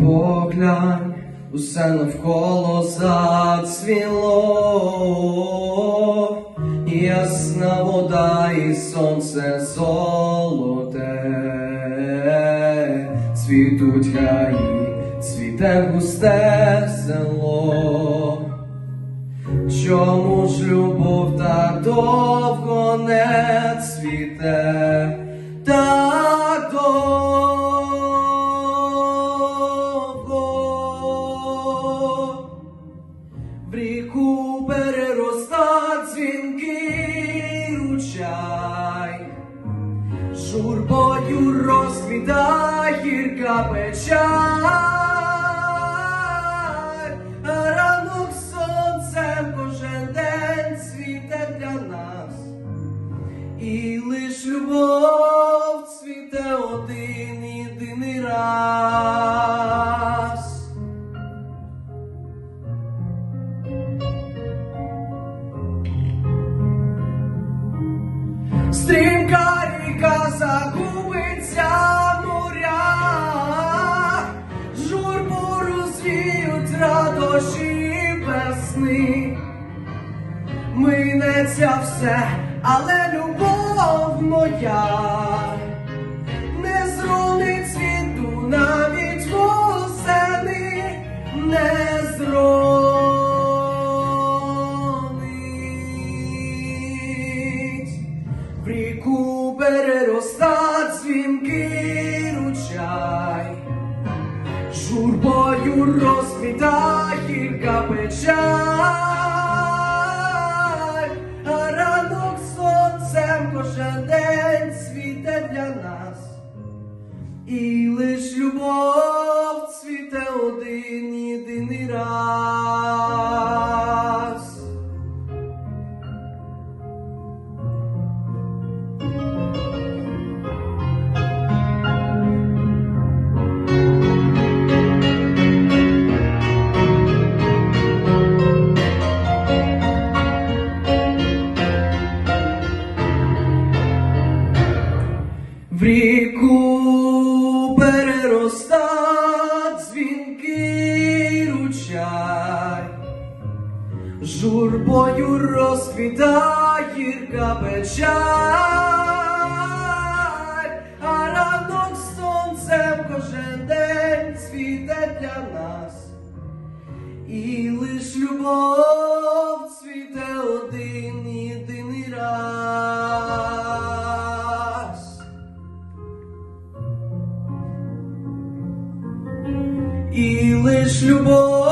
поглянь, усе навколо зацвіло, ясна вода і сонце золоте, цвітуть гаї, цвіте густе село. Чому ж любов так довго не цвіте, В ріку перероста дзвінкий ручай, журбою розквіта гірка печаль, а ранок сонцем кожен день світе для нас, і лиш любов цвіте один Стрімка ріка загубиться в журбу розвіють радощі весни. Минеться все, але любов моя не зронить світу журбою розквіта гірка печаль, а ранок сонцем кожен день світе для нас, і лиш любов цвіте один ріку перероста дзвінкий ручай, журбою розквіта гірка печаль, а ранок сонцем кожен день цвіте для нас, і лиш любов любов.